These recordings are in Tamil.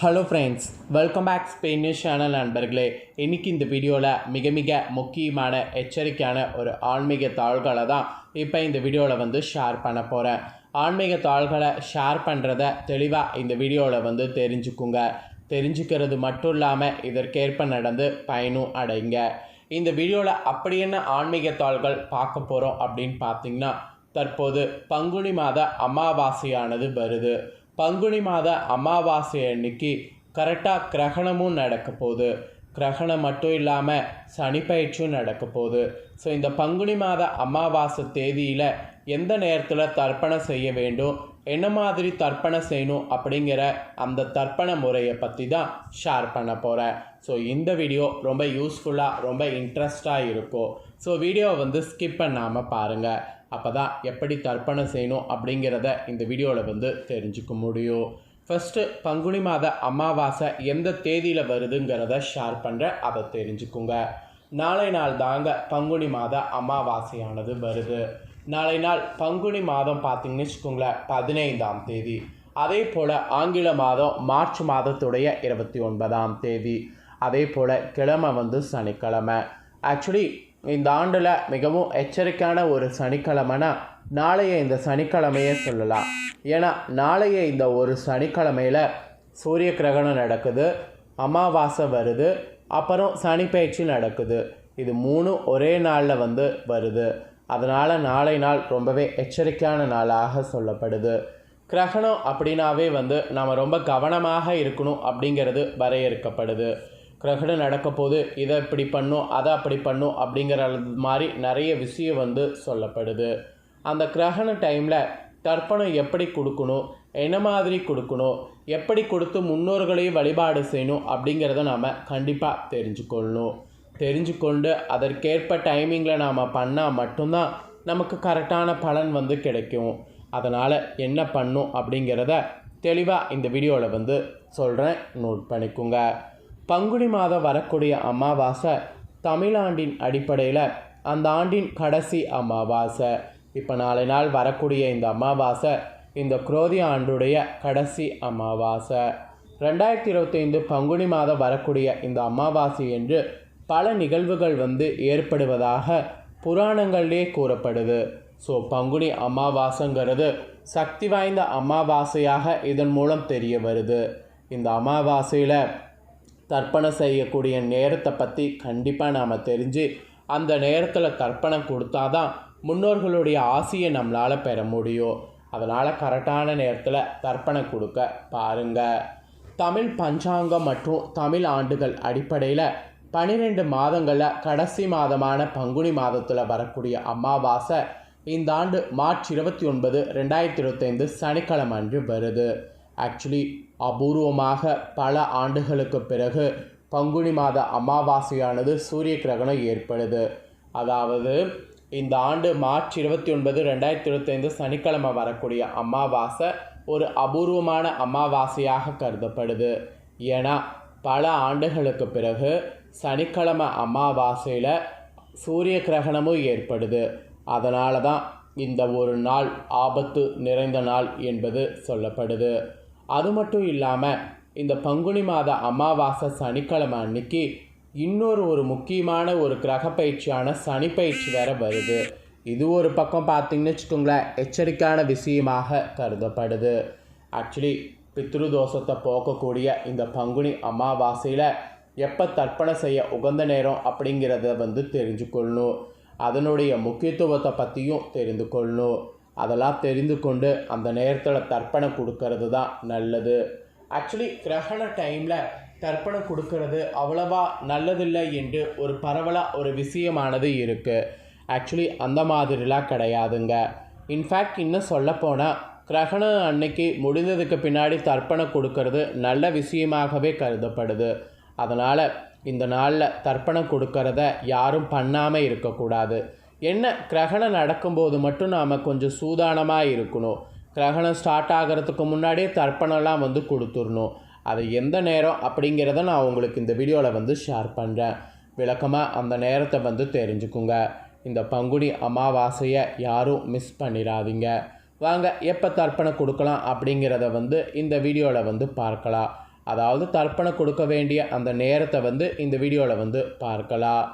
Hello friends welcome back Spain news channel நண்பர்களே. இன்றைக்கி இந்த வீடியோவில் மிக மிக முக்கியமான எச்சரிக்கையான ஒரு ஆன்மீக தாள்களை தான் இப்போ இந்த வீடியோவில் வந்து ஷேர் பண்ண போகிறேன் ஆன்மீக தாள்களை ஷேர் பண்ணுறத தெளிவாக இந்த வீடியோவில் வந்து தெரிஞ்சுக்குங்க. தெரிஞ்சுக்கிறது மட்டும் இல்லாமல் இதற்கேற்ப நடந்து பயனும் அடைங்க. இந்த வீடியோவில் அப்படி என்ன ஆன்மீக தாள்கள் பார்க்க போகிறோம் அப்படின்னு பார்த்தீங்கன்னா தற்போது பங்குனி மாத அமாவாசையானது வருது. பங்குனி மாத அமாவாசை அன்னைக்கு கரெக்டாக கிரகணமும் நடக்க போகுது. கிரகணம் மட்டும் இல்லாமல் சனிப்பயிற்சியும் நடக்க போகுது. ஸோ இந்த பங்குனி மாத அமாவாசை தேதியில் எந்த நேரத்தில் தர்ப்பணம் செய்ய வேண்டும் என்ன மாதிரி தர்ப்பணம் செய்யணும் அப்படிங்கிற அந்த தர்ப்பண முறையை பற்றி தான் ஷேர் பண்ண போகிறேன் ஸோ இந்த வீடியோ ரொம்ப யூஸ்ஃபுல்லாக ரொம்ப இன்ட்ரெஸ்டாக இருக்கும். ஸோ வீடியோவை வந்து ஸ்கிப் பண்ணாமல் பாருங்கள் அப்போ தான் எப்படி தர்ப்பணம் செய்யணும் அப்படிங்கிறத இந்த வீடியோவில் வந்து தெரிஞ்சுக்க முடியும். ஃபஸ்ட்டு பங்குனி மாத அமாவாசை எந்த தேதியில் வருதுங்கிறத ஷேர் பண்ணுறேன் அதை தெரிஞ்சுக்குங்க. நாளை நாள் தாங்க பங்குனி மாத அமாவாசையானது வருது. நாளை நாள் பங்குனி மாதம் பார்த்தீங்கன்னு வச்சுக்கோங்களேன் பதினைந்தாம் தேதி. அதே போல் ஆங்கில மாதம் மார்ச் மாதத்துடைய இருபத்தி ஒன்பதாம் தேதி. அதே போல் கிழமை வந்து சனிக்கிழமை. ஆக்சுவலி இந்த ஆண்டில் மிகவும் எச்சரிக்கையான ஒரு சனிக்கிழமைனா நாளைய இந்த சனிக்கிழமையே சொல்லலாம். ஏன்னா நாளைய இந்த ஒரு சனிக்கிழமையில் சூரிய கிரகணம் நடக்குது அமாவாசை வருது அப்புறம் சனி பயிற்சி நடக்குது. இது மூணும் ஒரே நாளில் வந்து வருது. அதனால் நாளை நாள் ரொம்பவே எச்சரிக்கையான நாளாக சொல்லப்படுது. கிரகணம் அப்படின்னாவே வந்து நாம் ரொம்ப கவனமாக இருக்கணும் அப்படிங்கிறது வரையறுக்கப்படுது. கிரகணம் நடக்க போது இதை இப்படி பண்ணும் அதை அப்படி பண்ணும் அப்படிங்கிற மாதிரி நிறைய விஷயம் வந்து சொல்லப்படுது. அந்த கிரகண டைமில் தர்ப்பணம் எப்படி கொடுக்கணும் என்ன மாதிரி கொடுக்கணும் எப்படி கொடுத்து முன்னோர்களையும் வழிபாடு செய்யணும் அப்படிங்கிறத நாம் கண்டிப்பாக தெரிஞ்சுக்கொள்ளணும். தெரிஞ்சுக்கொண்டு அதற்கேற்ப டைமிங்கில் நாம் பண்ணால் மட்டும்தான் நமக்கு கரெக்டான பலன் வந்து கிடைக்கும். அதனால் என்ன பண்ணும் அப்படிங்கிறத தெளிவாக இந்த வீடியோவில் வந்து சொல்கிறேன் நோட் பண்ணிக்கோங்க. பங்குனி மாதம் வரக்கூடிய அமாவாசை தமிழாண்டின் அடிப்படையில் அந்த ஆண்டின் கடைசி அமாவாசை. இப்போ நாளை நாள் வரக்கூடிய இந்த அமாவாசை இந்த குரோதி ஆண்டுடைய கடைசி அமாவாசை. ரெண்டாயிரத்தி இருபத்தைந்து பங்குனி மாதம் வரக்கூடிய இந்த அமாவாசை என்று பல நிகழ்வுகள் வந்து ஏற்படுவதாக புராணங்களிலே கூறப்படுது. ஸோ பங்குனி அமாவாசைங்கிறது சக்தி வாய்ந்த அமாவாசையாக இதன் மூலம் தெரிய வருது. இந்த அமாவாசையில் கற்பனை செய்யக்கூடிய நேரத்தை பற்றி கண்டிப்பாக நாம் தெரிஞ்சு அந்த நேரத்தில் கற்பனை கொடுத்தா தான் முன்னோர்களுடைய ஆசையை நம்மளால் பெற முடியும். அதனால் கரெக்டான நேரத்தில் கற்பனை கொடுக்க பாருங்கள் தமிழ் பஞ்சாங்கம் மற்றும் தமிழ் ஆண்டுகள் அடிப்படையில் பன்னிரெண்டு மாதங்களில் கடைசி மாதமான பங்குனி மாதத்தில் வரக்கூடிய அமாவாசை இந்த ஆண்டு மார்ச் இருபத்தி ஒன்பது ரெண்டாயிரத்தி இருபத்தைந்து சனிக்கிழமை அன்று வருது. ஆக்சுவலி அபூர்வமாக பல ஆண்டுகளுக்கு பிறகு பங்குனி மாத அமாவாசையானது சூரிய கிரகணம் ஏற்படுது. அதாவது இந்த ஆண்டு மார்ச் இருபத்தி ஒன்பது ரெண்டாயிரத்தி இருபத்தைந்து சனிக்கிழமை வரக்கூடிய அமாவாசை ஒரு அபூர்வமான அமாவாசையாக கருதப்படுது. ஏன்னா பல ஆண்டுகளுக்கு பிறகு சனிக்கிழமை அமாவாசையில் சூரிய கிரகணமும் ஏற்படுது. அதனால தான் இந்த ஒரு நாள் ஆபத்து நிறைந்த நாள் என்பது சொல்லப்படுது. அது மட்டும் இல்லாமல் இந்த பங்குனி மாத அமாவாசை சனிக்கிழமை அன்னைக்கு இன்னொரு ஒரு முக்கியமான ஒரு கிரக பயிற்சியான சனி பயிற்சி வேற வருது. இது ஒரு பக்கம் பார்த்தீங்கன்னு வச்சுக்கோங்களேன் எச்சரிக்கையான விஷயமாக கருதப்படுது. ஆக்சுவலி பித்ருதோஷத்தை போக்கக்கூடிய இந்த பங்குனி அமாவாசையில் எப்போ தர்ப்பணம் செய்ய உகந்த நேரம் அப்படிங்கிறத வந்து தெரிஞ்சுக்கொள்ளணும். அதனுடைய முக்கியத்துவத்தை பற்றியும் தெரிந்து கொள்ளணும். அதெல்லாம் தெரிந்து கொண்டு அந்த நேரத்தில் தர்ப்பணம் கொடுக்கறது தான் நல்லது. ஆக்சுவலி கிரகண டைமில் தர்ப்பணம் கொடுக்கறது அவ்வளவா நல்லதில்லை என்று ஒரு பரவலாக ஒரு விஷயமானது இருக்குது ஆக்சுவலி அந்த மாதிரிலாம் கிடையாதுங்க. இன்ஃபேக்ட் இன்னும் சொல்லப்போனால் கிரகணம் அன்னைக்கு முடிந்ததுக்கு பின்னாடி தர்ப்பணம் கொடுக்கறது நல்ல விஷயமாகவே கருதப்படுது. அதனால் இந்த நாளில் தர்ப்பணம் கொடுக்கறத யாரும் பண்ணாமல் இருக்கக்கூடாது. என்ன கிரகணம் நடக்கும்போது மட்டும் நாம் கொஞ்சம் சூதானமாக இருக்கணும். கிரகணம் ஸ்டார்ட் ஆகிறதுக்கு முன்னாடியே தர்ப்பணம்லாம் வந்து கொடுத்துடணும். அது எந்த நேரம் அப்படிங்கிறத நான் உங்களுக்கு இந்த வீடியோவில் வந்து ஷேர் பண்ணுறேன் விளக்கமாக அந்த நேரத்தை வந்து தெரிஞ்சுக்குங்க. இந்த பங்குனி அமாவாசையை யாரும் மிஸ் பண்ணிடாதீங்க வாங்க எப்போ தர்ப்பணம் கொடுக்கலாம் அப்படிங்கிறத வந்து இந்த வீடியோவில் வந்து பார்க்கலாம். அதாவது தர்ப்பணம் கொடுக்க வேண்டிய அந்த நேரத்தை வந்து இந்த வீடியோவில் வந்து பார்க்கலாம்.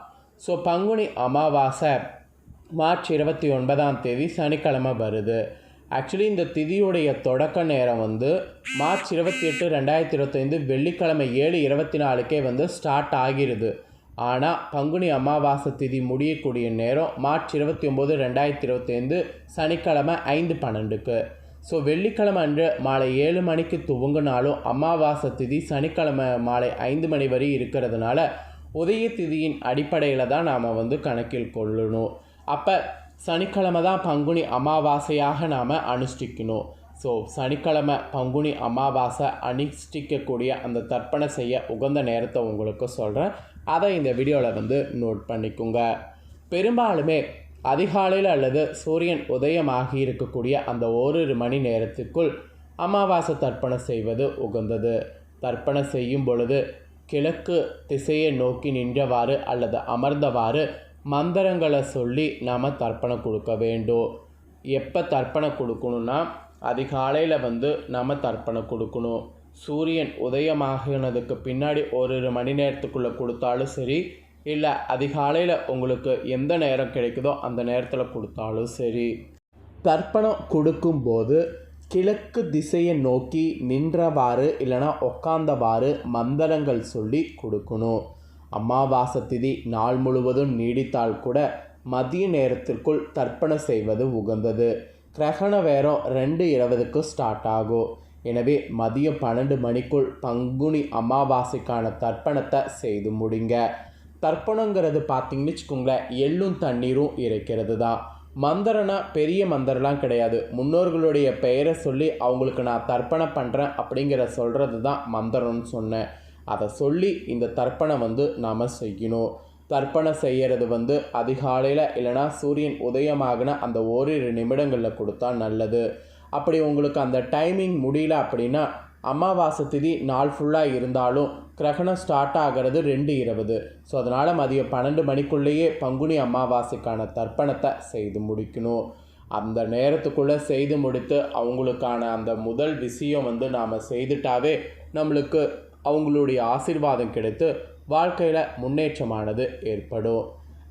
ஸோ பங்குனி அமாவாசை மார்ச் இருபத்தி ஒன்பதாம் தேதி சனிக்கிழமை வருது. ஆக்சுவலி இந்த திதியுடைய தொடக்க நேரம் வந்து மார்ச் இருபத்தி எட்டு ரெண்டாயிரத்தி இருபத்தைந்து வெள்ளிக்கிழமை ஏழு இருபத்தி நாலுக்கே வந்து ஸ்டார்ட் ஆகிருது. ஆனால் பங்குனி அமாவாசை திதி முடியக்கூடிய நேரம் மார்ச் இருபத்தி ஒம்பது ரெண்டாயிரத்தி இருபத்தைந்து சனிக்கிழமை ஐந்து பன்னெண்டுக்கு. ஸோ வெள்ளிக்கிழமை அன்று மாலை ஏழு மணிக்கு துவங்கினாலும் அமாவாசை திதி சனிக்கிழமை மாலை ஐந்து மணி வரை இருக்கிறதுனால உதய திதியின் அடிப்படையில் தான் நாம் வந்து கணக்கில் கொள்ளணும். அப்போ சனிக்கிழமை தான் பங்குனி அமாவாசையாக நாம் அனுஷ்டிக்கணும். ஸோ சனிக்கிழமை பங்குனி அமாவாசை அனுஷ்டிக்கக்கூடிய அந்த தர்ப்பணை செய்ய உகந்த நேரத்தை உங்களுக்கு சொல்கிறேன் அதை இந்த வீடியோவில் வந்து நோட் பண்ணிக்கோங்க. பெரும்பாலுமே அதிகாலையில் அல்லது சூரியன் உதயமாகி இருக்கக்கூடிய அந்த ஓரிரு மணி நேரத்துக்குள் அமாவாசை தர்ப்பணம் செய்வது உகந்தது. தர்ப்பணம் செய்யும் பொழுது கிழக்கு திசையை நோக்கி நின்றவாறு அல்லது அமர்ந்தவாறு மந்திரங்களை சொல்லி நாம் தர்ப்பணம் கொடுக்க வேண்டும். எப்போ தர்ப்பணம் கொடுக்கணும்னா அதிகாலையில் வந்து நாம் தர்ப்பணம் கொடுக்கணும். சூரியன் உதயமாகினதுக்கு பின்னாடி ஒரு மணி நேரத்துக்குள்ளே கொடுத்தாலும் சரி இல்லை அதிகாலையில் உங்களுக்கு எந்த நேரம் கிடைக்குதோ அந்த நேரத்தில் கொடுத்தாலும் சரி. தர்ப்பணம் கொடுக்கும்போது கிழக்கு திசையை நோக்கி நின்றவாறு இல்லைனா உக்காந்தவாறு மந்திரங்கள் சொல்லி கொடுக்கணும். அமாவாசை திதி நாள் முழுவதும் நீடித்தால் கூட மதிய நேரத்திற்குள் தர்ப்பணம் செய்வது உகந்தது. கிரகண வேரம் ரெண்டு இருபதுக்கு ஸ்டார்ட் ஆகும். எனவே மதியம் பன்னெண்டு மணிக்குள் பங்குனி அமாவாசைக்கான தர்ப்பணத்தை செய்து முடிங்க. தர்ப்பணங்கிறது பார்த்தீங்கன்னு வச்சுக்கோங்களேன் எள்ளும் தண்ணீரும் இறைக்கிறது தான். மந்திரனா பெரிய மந்திரம்லாம் கிடையாது. முன்னோர்களுடைய பெயரை சொல்லி அவங்களுக்கு நான் தர்ப்பணம் பண்ணுறேன் அப்படிங்கிற சொல்கிறது தான் மந்திரம்னு சொன்னேன். அதை சொல்லி இந்த தர்ப்பணம் வந்து நாம் செய்யணும். தர்ப்பணம் செய்கிறது வந்து அதிகாலையில் இல்லைனா சூரியன் உதயமாகின அந்த ஓரிரு நிமிடங்களில் கொடுத்தா நல்லது. அப்படி உங்களுக்கு அந்த டைமிங் முடியல அப்படின்னா அமாவாசை திதி நாள் ஃபுல்லாக இருந்தாலும் கிரகணம் ஸ்டார்ட் ஆகிறது ரெண்டு இருபது. ஸோ அதனால் மதியம் பன்னெண்டு மணிக்குள்ளேயே பங்குனி அமாவாசைக்கான தர்ப்பணத்தை செய்து முடிக்கணும். அந்த நேரத்துக்குள்ளே செய்து முடித்து அவங்களுக்கான அந்த முதல் விஷயம் வந்து நாம் செய்துட்டாவே நம்மளுக்கு அவங்களுடைய ஆசிர்வாதம் கிடைத்து வாழ்க்கையில் முன்னேற்றமானது ஏற்படும்.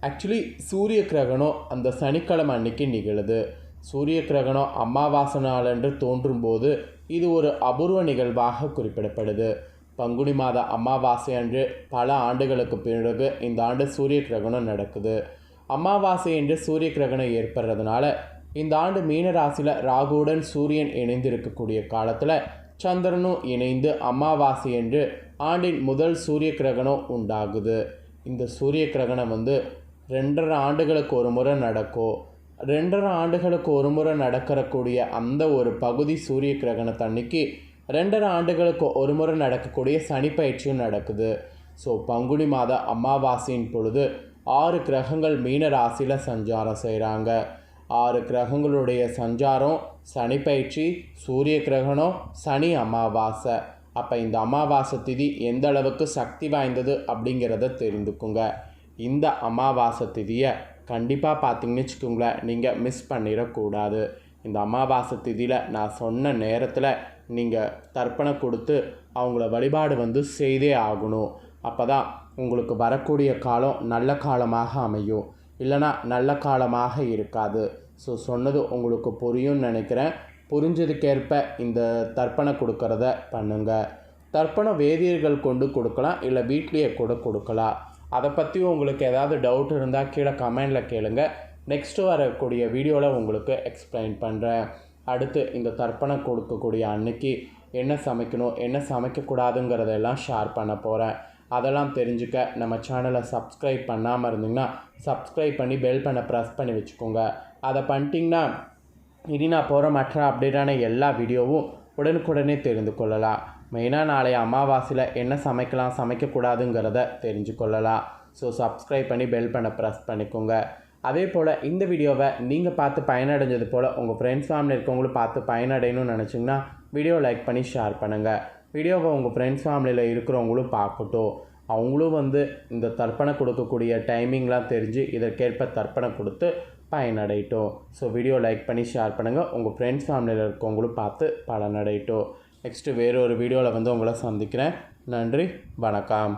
ஆக்சுவலி சூரிய கிரகணம் அந்த சனிக்கிழமை அன்னைக்கு நிகழுது. சூரிய கிரகணம் அமாவாசை நாளன்று தோன்றும்போது இது ஒரு அபூர்வ நிகழ்வாக குறிப்பிடப்படுது. பங்குனி மாத அமாவாசை அன்று பல ஆண்டுகளுக்கு பிறகு இந்த ஆண்டு சூரிய கிரகணம் நடக்குது. அமாவாசை என்று சூரிய கிரகணம் ஏற்படுறதுனால இந்த ஆண்டு மீனராசியில் ராகுவுடன் சூரியன் இணைந்திருக்கக்கூடிய காலத்தில் சந்திரனும் இணைந்து அமாவாசை என்று ஆண்டின் முதல் சூரிய கிரகணம் உண்டாகுது. இந்த சூரிய கிரகணம் வந்து ரெண்டரை ஆண்டுகளுக்கு ஒரு முறை நடக்கும். ரெண்டரை ஆண்டுகளுக்கு ஒரு முறை நடக்கிறக்கூடிய அந்த ஒரு பகுதி சூரிய கிரகணத்தன்னைக்கு ரெண்டரை ஆண்டுகளுக்கு ஒரு முறை நடக்கக்கூடிய சனி பயிற்சியும் நடக்குது. ஸோ பங்குனி மாத அமாவாசையின் பொழுது ஆறு கிரகங்கள் மீன ராசியில் சஞ்சாரம் செய்கிறாங்க ஆறு கிரகங்களுடைய சஞ்சாரம் சனி பயிற்சி சூரிய கிரகணம் சனி அமாவாசை. அப்போ இந்த அமாவாசை திதி எந்த அளவுக்கு சக்தி வாய்ந்தது அப்படிங்கிறத தெரிந்துக்குங்க. இந்த அமாவாசை திதியை கண்டிப்பாக பார்த்தீங்கன்னு வச்சுக்கோங்களேன் நீங்கள் மிஸ் பண்ணிடக்கூடாது. இந்த அமாவாசை திதியில் நான் சொன்ன நேரத்தில் நீங்கள் தர்ப்பணம் கொடுத்து அவங்கள வழிபாடு வந்து செய்தே ஆகணும். அப்போ தான் உங்களுக்கு வரக்கூடிய காலம் நல்ல காலமாக அமையும். இல்லைனா நல்ல காலமாக இருக்காது. ஸோ சொன்னது உங்களுக்கு புரியும்னு நினைக்கிறேன். புரிஞ்சதுக்கேற்ப இந்த தர்ப்பணம் கொடுக்கறத பண்ணுங்கள் தர்ப்பணம் வேதியர்கள் கொண்டு கொடுக்கலாம் இல்லை வீட்லேயே கூட கொடுக்கலாம். அதை பற்றி உங்களுக்கு ஏதாவது டவுட் இருந்தால் கீழே கமெண்டில் கேளுங்க. நெக்ஸ்ட்டு வரக்கூடிய வீடியோவில் உங்களுக்கு எக்ஸ்பிளைன் பண்ணுறேன் அடுத்து இந்த தர்ப்பணம் கொடுக்கக்கூடிய அன்னைக்கு என்ன சமைக்கணும் என்ன சமைக்கக்கூடாதுங்கிறதெல்லாம் ஷேர் பண்ண போகிறேன் அதெல்லாம் தெரிஞ்சுக்க நம்ம சேனலை சப்ஸ்கிரைப் பண்ணாமல் இருந்தீங்கன்னா சப்ஸ்கிரைப் பண்ணி பெல் பண்ண ப்ரெஸ் பண்ணி வச்சுக்கோங்க. அதை பண்ணிட்டிங்கன்னா இனி நான் போகிற மற்ற அப்டேட்டான எல்லா வீடியோவும் உடனுக்குடனே தெரிந்து கொள்ளலாம். மெயினாக நாளை அமாவாசையில் என்ன சமைக்கலாம் சமைக்கக்கூடாதுங்கிறத தெரிஞ்சு கொள்ளலாம். ஸோ சப்ஸ்கிரைப் பண்ணி பெல் பண்ண ப்ரெஸ் பண்ணிக்கோங்க. அதே போல் இந்த வீடியோவை நீங்கள் பார்த்து பயனடைஞ்சது போல் உங்கள் ஃப்ரெண்ட்ஸ் ஃபேமிலி இருக்கவங்களும் பார்த்து பயனடையணும்னு நினச்சிங்கன்னா வீடியோ லைக் பண்ணி ஷேர் பண்ணுங்கள் வீடியோவை உங்கள் ஃப்ரெண்ட்ஸ் ஃபேமிலியில் இருக்கிறவங்களும் பார்க்கட்டும். அவங்களும் வந்து இந்த தர்ப்பணம் கொடுக்கக்கூடிய டைமிங்லாம் தெரிஞ்சு இதற்கேற்ப தர்ப்பணம் கொடுத்து பயனடையட்டும். ஸோ வீடியோ லைக் பண்ணி ஷேர் பண்ணுங்கள் உங்கள் ஃப்ரெண்ட்ஸ் ஃபேமிலியில் இருக்கவங்களும் பார்த்து பலனடையட்டும். நெக்ஸ்ட்டு வேறு ஒரு வீடியோவில் வந்து உங்களை சந்திக்கிறேன். நன்றி வணக்கம்.